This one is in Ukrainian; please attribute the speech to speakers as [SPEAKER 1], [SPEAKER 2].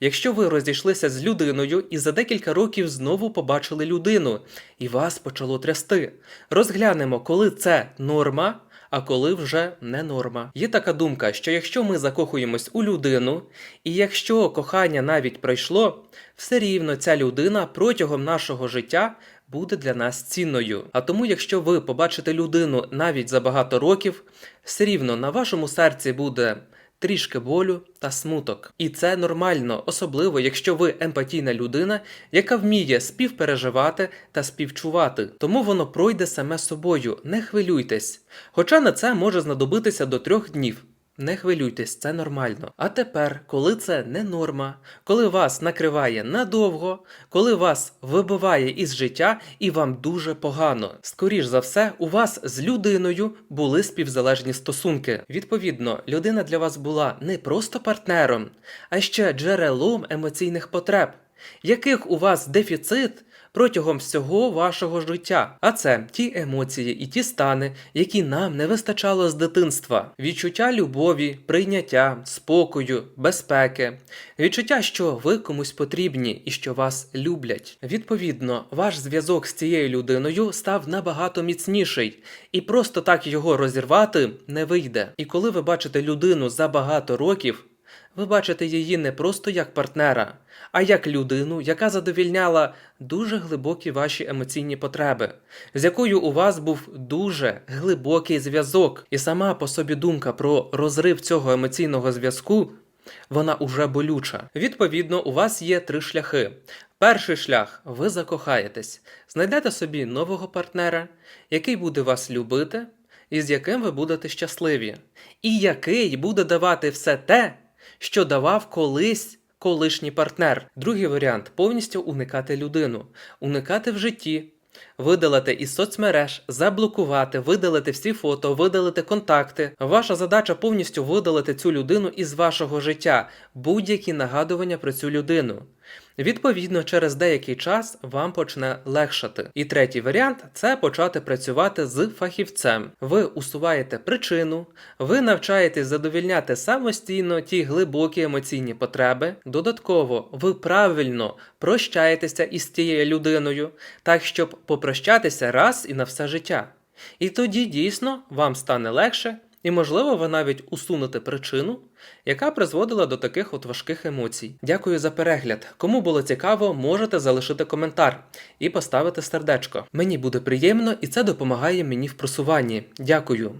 [SPEAKER 1] Якщо ви розійшлися з людиною і за декілька років знову побачили людину, і вас почало трясти, розглянемо, коли це норма, а коли вже не норма. Є така думка, що якщо ми закохуємось у людину, і якщо кохання навіть пройшло, все рівно ця людина протягом нашого життя буде для нас цінною. А тому, якщо ви побачите людину навіть за багато років, все рівно на вашому серці буде трішки болю та смуток. І це нормально, особливо якщо ви емпатійна людина, яка вміє співпереживати та співчувати. Тому воно пройде саме собою, не хвилюйтесь. Хоча на це може знадобитися до трьох днів. Не хвилюйтесь, це нормально. А тепер, коли це не норма, коли вас накриває надовго, коли вас вибиває із життя і вам дуже погано. Скоріш за все, у вас з людиною були співзалежні стосунки. Відповідно, людина для вас була не просто партнером, а ще джерелом емоційних потреб, яких у вас дефіцит протягом всього вашого життя. А це ті емоції і ті стани, які нам не вистачало з дитинства: відчуття любові, прийняття, спокою, безпеки, відчуття, що ви комусь потрібні і що вас люблять. Відповідно, ваш зв'язок з цією людиною став набагато міцніший, і просто так його розірвати не вийде. І коли ви бачите людину за багато років. Ви бачите її не просто як партнера, а як людину, яка задовільняла дуже глибокі ваші емоційні потреби, з якою у вас був дуже глибокий зв'язок. І сама по собі думка про розрив цього емоційного зв'язку. Вона уже болюча. Відповідно, у вас є три шляхи. Перший шлях ви закохаєтесь, знайдете собі нового партнера, який буде вас любити, і з яким ви будете щасливі, і який буде давати все те, що давав колись колишній партнер. Другий варіант повністю уникати людину, уникати в житті, видалити із соцмереж, заблокувати, видалити всі фото, видалити контакти. Ваша задача повністю видалити цю людину із вашого життя, будь-які нагадування про цю людину. Відповідно, через деякий час вам почне легшати. І третій варіант це почати працювати з фахівцем. Ви усуваєте причину, ви навчаєтесь задовільняти самостійно ті глибокі емоційні потреби. Додатково, ви правильно прощаєтеся із тією людиною, так щоб попрощатися раз і на все життя. І тоді дійсно вам стане легше, і, можливо, ви навіть усунете причину, яка призводила до таких от важких емоцій. Дякую за перегляд. Кому було цікаво, можете залишити коментар і поставити сердечко. Мені буде приємно і це допомагає мені в просуванні. Дякую.